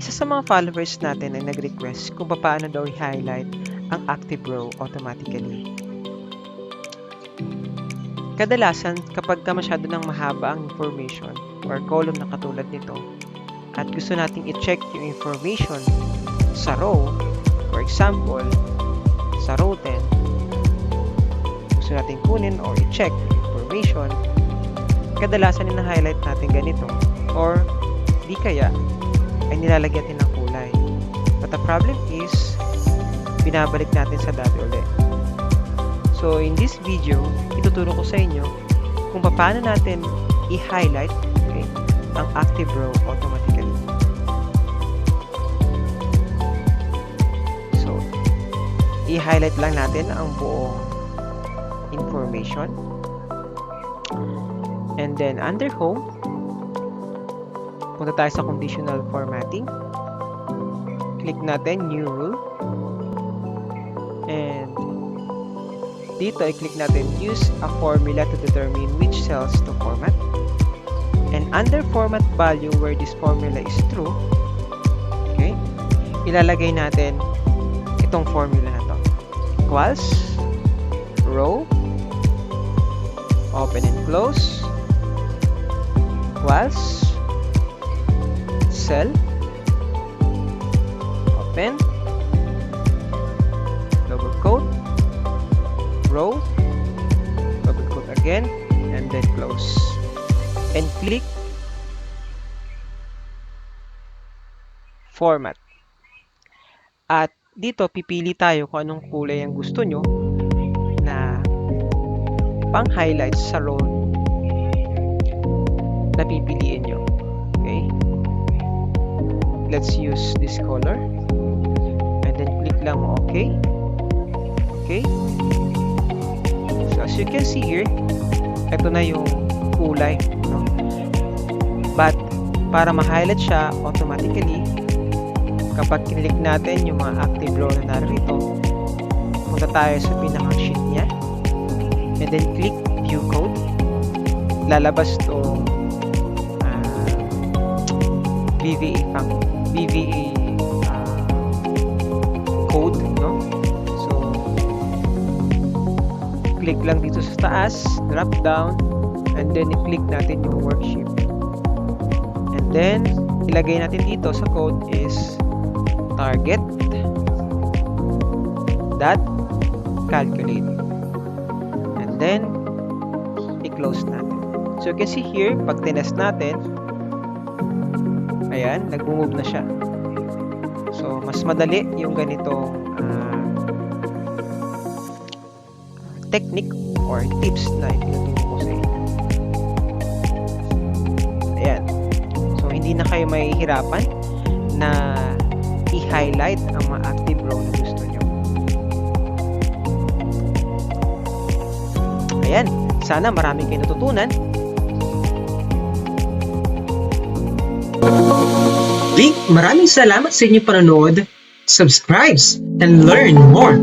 Isa sa mga followers natin ay nag-request kung paano daw i-highlight ang active row automatically. Kadalasan, kapag ka masyado ng mahaba ang information or column na katulad nito, at gusto nating i-check yung information sa row, for example, sa row 10, gusto nating kunin or i-check information, kadalasan ina-highlight natin ganito or di kaya ay nilalagyan natin ng kulay. But the problem is, binabalik natin sa dati ulit. So, in this video, ituturo ko sa inyo kung paano natin i-highlight okay, ang active row automatically. So, i-highlight lang natin ang buong information. And then, under home, punta tayo sa conditional formatting. Click natin new rule. And dito i-click natin use a formula to determine which cells to format. And under format value where this formula is true, okay, ilalagay natin itong formula na to. Equals row open and close equals cell. Open. Double quote. Row. Double quote again. And then close. And click. Format. At dito pipili tayo kung anong kulay ang gusto nyo na pang highlights sa row na pipiliin nyo. Okay let's use this color. And then click lang mo okay so as you can see here ito na yung kulay no? but para ma-highlight siya automatically kapag click natin yung mga active row na narito punta tayo sa pinakang sheet niya. And then click view code. Lalabas tong VVA pang VVA ah, code no? So click lang dito sa taas drop down and then i-click natin yung worksheet. And then ilagay natin dito sa code is target dot calculate. And then i-close natin. So you can see here pag tinest natin ayan nag-move na siya so mas madali yung ganitong ah, technique or tips na itinuturo ko sa inyo ayan so hindi na kayo mahihirapan na i-highlight ang mga active row na gusto nyo. Ayan, sana marami kayo natutunan. Big maraming salamat sa inyong panonood. Subscribe and learn more.